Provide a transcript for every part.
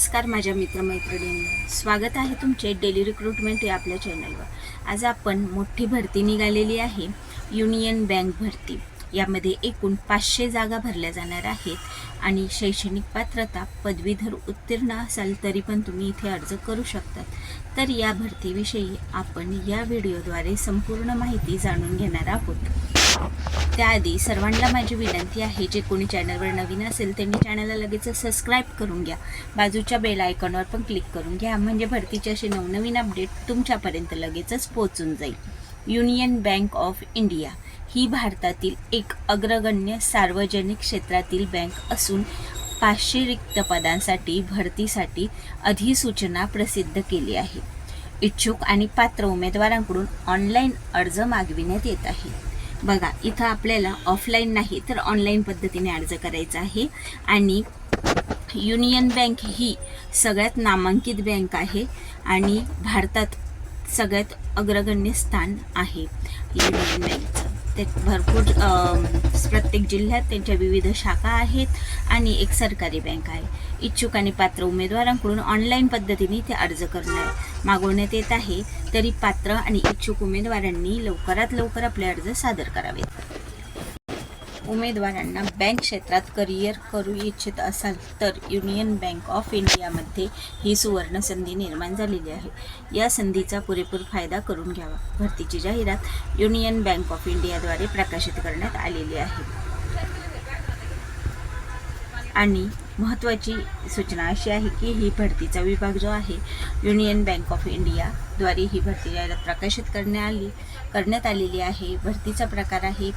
नमस्कार माझ्या मित्रमैत्रिणींनो. स्वागत आहे तुमचे डेली रिक्रुटमेंट या आपल्या चॅनलवर. आज आपण मोठी भरती निघालेली आहे युनियन बँक भरती. यामध्ये एकूण पाचशे जागा भरल्या जाणार आहेत आणि शैक्षणिक पात्रता पदवीधर उत्तीर्ण असाल तरी पण तुम्ही इथे अर्ज करू शकतात. तर या भरतीविषयी आपण या व्हिडिओद्वारे संपूर्ण माहिती जाणून घेणार आहोत. त्याआधी सर्वांना माझी विनंती आहे जे कोणी चॅनलवर नवीन असेल त्यांनी चॅनलला लगेच सबस्क्राईब करून घ्या. बाजूच्या बेल आयकॉनवर पण क्लिक करून घ्या म्हणजे भरतीचे असे नवनवीन अपडेट तुमच्यापर्यंत लगेचच पोहोचून जाईल. युनियन बँक ऑफ इंडिया ही भारतातील एक अग्रगण्य सार्वजनिक क्षेत्रातील बँक असून पाचशे रिक्त पदांसाठी भरतीसाठी अधिसूचना प्रसिद्ध केली आहे. इच्छुक आणि पात्र उमेदवारांकडून ऑनलाईन अर्ज मागविण्यात येत आहे. बघा इथं आपल्याला ऑफलाईन नाही तर ऑनलाईन पद्धतीने अर्ज करायचा आहे. आणि युनियन बँक ही सगळ्यात नामांकित बँक आहे आणि भारतात सगळ्यात अग्रगण्य स्थान आहे. युनियन बँकचं प्रत्येक भरपूर प्रत्येक जिल्ह्यात त्यांच्या विविध शाखा आहेत आणि एक सरकारी बँक आहे. इच्छुक आणि पात्र उमेदवारांकडून ऑनलाईन पद्धतीने ते अर्ज करणार. मागवण्यात येत आहे तरी पात्र आणि इच्छुक उमेदवारांनी लवकरात लवकर आपले अर्ज सादर करावेत. उमेदवारांना बँक क्षेत्रात करिअर करू इच्छित असाल तर युनियन बँक ऑफ इंडियामध्ये ही सुवर्ण संधी निर्माण झालेली आहे. या संधीचा पुरेपूर फायदा करून घ्यावा. भरतीची जाहिरात युनियन बँक ऑफ इंडियाद्वारे प्रकाशित करण्यात आलेली आहे. आणि महत्त्वाची सूचना अशी आहे की ही भरतीचा विभाग जो आहे युनियन बँक ऑफ इंडियाद्वारे ही भरती जाहिरात प्रकाशित करण्यात आली करण्यात आलेली आहे. भरतीचा प्रकार आहे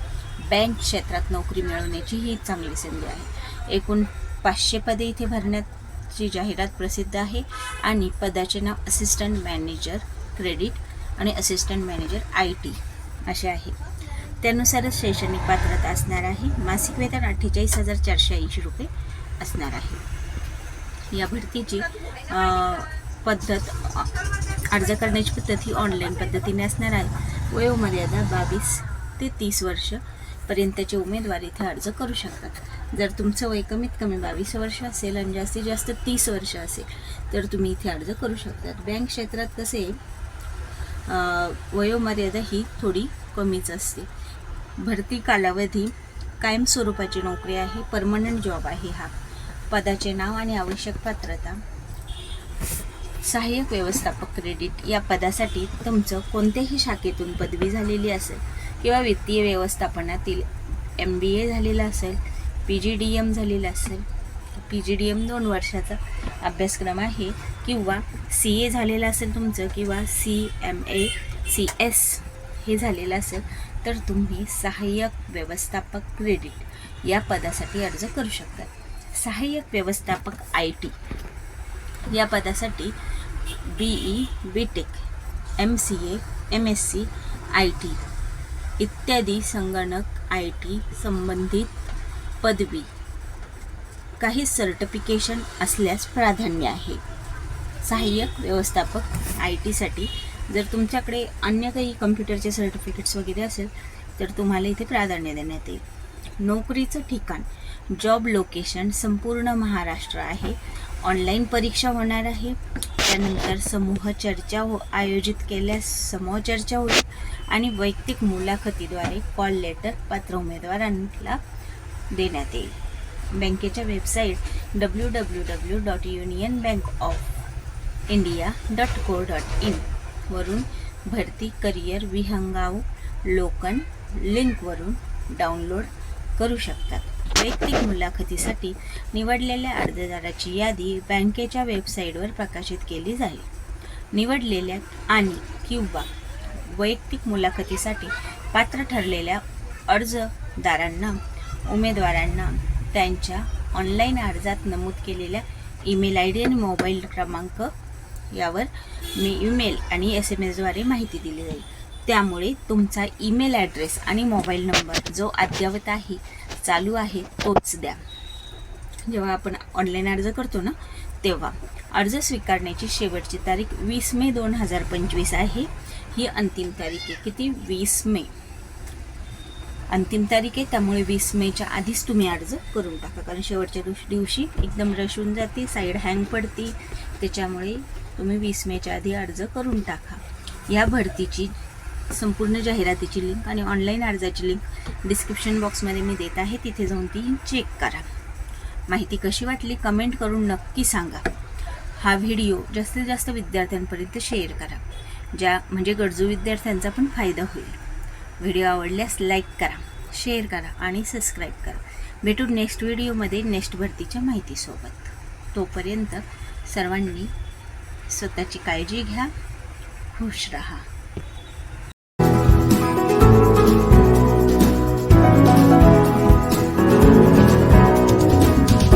बँक क्षेत्रात नोकरी मिळवण्याची ही चांगली संधी आहे. एकूण पाचशे पदे इथे भरण्याची जाहिरात प्रसिद्ध आहे आणि पदाचे नाव असिस्टंट मॅनेजर क्रेडिट आणि असिस्टंट मॅनेजर आय टी असे आहे. त्यानुसारच शैक्षणिक पात्रता असणार आहे. मासिक वेतन अठ्ठेचाळीस हजार चारशे ऐंशी रुपये असणार आहे. या भरतीची पद्धत अर्ज करण्याची पद्धत ही ऑनलाईन पद्धतीने असणार आहे. वयोमर्यादा बावीस ते तीस वर्ष पर्यंतचे उमेदवार इथे अर्ज करू शकतात. जर तुमचं वय कमीत कमी बावीस वर्ष असेल आणि जास्तीत जास्त तीस वर्ष असेल तर तुम्ही इथे अर्ज करू शकतात. बँक क्षेत्रात कसे वयोमर्यादा ही थोडी कमीच असते. भरती कालावधी कायमस्वरूपाची नोकरी आहे परमनंट जॉब आहे हा. पदाचे नाव आणि आवश्यक पात्रता. सहाय्यक व्यवस्थापक क्रेडिट या पदासाठी तुमचं कोणत्याही शाखेतून पदवी झालेली असेल किंवा वित्तीय व्यवस्थापनातील एम बी ए झालेला असेल पी जी डी एम झालेला असेल पी जी डी एम दोन वर्षाचा अभ्यासक्रम आहे किंवा सी ए झालेलं असेल तुमचं किंवा C M A C S हे झालेलं असेल तर तुम्ही सहाय्यक व्यवस्थापक क्रेडिट या पदासाठी अर्ज करू शकता. सहाय्यक व्यवस्थापक आय टी या पदासाठी B E B tech M C A M S C I T इत्यादी संगणक आय टी संबंधित पदवी. काही सर्टिफिकेशन असल्यास प्राधान्य आहे. सहाय्यक व्यवस्थापक आय टीसाठी जर तुमच्याकडे अन्य काही कम्प्युटरचे सर्टिफिकेट्स वगैरे असेल तर तुम्हाला इथे प्राधान्य देण्यात येईल. नोकरीचं ठिकाण. जॉब लोकेशन संपूर्ण महाराष्ट्र आहे. ऑनलाईन परीक्षा होणार आहे. त्यानंतर समूह चर्चा हो आयोजित केल्यास समूह चर्चा होईल आणि वैयक्तिक मुलाखतीद्वारे कॉल लेटर पात्र उमेदवारांना देण्यात येईल. बँकेच्या website W W W dot Union Bank of India dot co dot in वरून भरती करिअर विहंगाव लोकन लिंकवरून डाउनलोड करू शकतात. वैयक्तिक मुलाखतीसाठी निवडलेल्या अर्जदाराची यादी बँकेच्या वेबसाईटवर प्रकाशित केली जाईल. निवडलेल्या आणि किंवा वैयक्तिक मुलाखतीसाठी पात्र ठरलेल्या अर्जदारांना उमेदवारांना त्यांच्या ऑनलाईन अर्जात नमूद केलेल्या ईमेल आय डी आणि मोबाईल क्रमांक यावर मी ईमेल आणि एस एम एसद्वारे माहिती दिली जाईल. त्यामुळे तुमचा ईमेल ॲड्रेस आणि मोबाईल नंबर जो अद्ययावत आहे चालू आहे तोच द्या. जेव्हा आपण ऑनलाईन अर्ज करतो ना तेव्हा. अर्ज स्वीकारण्याची शेवटची तारीख वीस मे दोन हजार पंचवीस आहे. ही अंतिम तारीख आहे. किती? वीस मे. अंतिम तारीख आहे त्यामुळे वीस मेच्या आधीच तुम्ही अर्ज करून टाका. कारण शेवटच्या दिवशी दिवशी एकदम रश होऊन जाते साईड हँग पडते. त्याच्यामुळे तुम्ही वीस मेच्या आधी अर्ज करून टाका. या भरतीची संपूर्ण जाहिरातीची लिंक आणि ऑनलाईन अर्जाची लिंक डिस्क्रिप्शन बॉक्समध्ये मी देत आहे. तिथे जाऊन ती चेक करा. माहिती कशी वाटली कमेंट करून नक्की सांगा. हा व्हिडिओ जास्तीत जास्त विद्यार्थ्यांपर्यंत शेअर करा ज्या म्हणजे गरजू विद्यार्थ्यांचा पण फायदा होईल. व्हिडिओ आवडल्यास लाईक करा शेअर करा आणि सबस्क्राईब करा. भेटू नेक्स्ट व्हिडिओमध्ये नेक्स्ट भरतीच्या माहितीसोबत. तोपर्यंत सर्वांनी स्वतःची काळजी घ्या खुश रहा.